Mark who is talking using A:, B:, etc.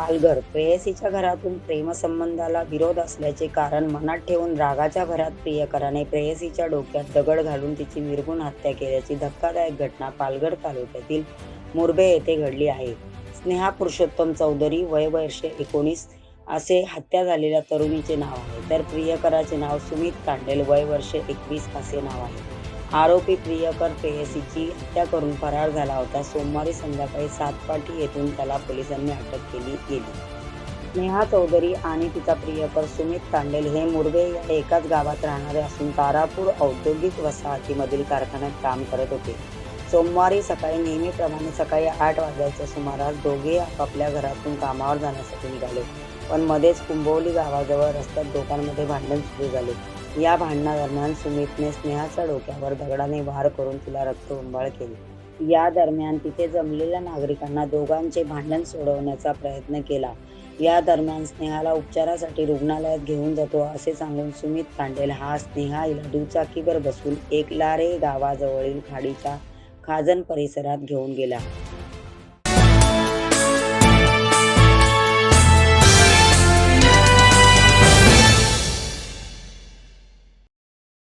A: पालघर प्रेयसीच्या घरातून प्रेमसंबंधाला विरोध असल्याचे कारण मनात ठेवून रागाच्या भरात प्रियकराने प्रेयसीच्या डोक्यात दगड घालून तिची निर्गुण हत्या केल्याची धक्कादायक घटना पालघर तालुक्यातील मुरबे येथे घडली आहे. स्नेहा पुरुषोत्तम चौधरी वय वर्ष एकोणीस असे हत्या झालेल्या तरुणीचे नाव आहे. तर प्रियकराचे नाव सुमित कांडेल वय वर्ष एकवीस असे नाव आहे. आरोपी प्रियकर प्रेयसीची हत्या करून फरार झाला होता. सोमवारी संध्याकाळी सातपाटी येथून त्याला पोलिसांनी अटक केली गेली. नेहा चौधरी आणि तिचा प्रियकर सुमित तांडेल हे मुर्वे या एकाच गावात राहणारे असून तारापूर औद्योगिक वसाहतीमधील कारखान्यात काम करत होते. सोमवारी सकाळी नेहमीप्रमाणे सकाळी आठ वाजल्याच्या सुमारास दोघे आपापल्या घरातून कामावर जाण्यासाठी निघाले. पण मध्येच कुंभवली गावाजवळ रस्त्यात दोघांमध्ये भांडण सुरू झाले. या भांडणादरम्यान सुमितने स्नेहाच्या डोक्यावर दगडाने वार करून तिला रक्तबंबाळ केली. या दरम्यान तिथे जमलेल्या नागरिकांना दोघांचे भांडण सोडवण्याचा प्रयत्न केला. या दरम्यान स्नेहाला उपचारासाठी रुग्णालयात घेऊन जातो असे सांगून सुमित कांडेल हा स्नेहा हिला दुचाकीवर बसून एकलारे गावाजवळील खाडीच्या खाजन परिसरात घेऊन गेला.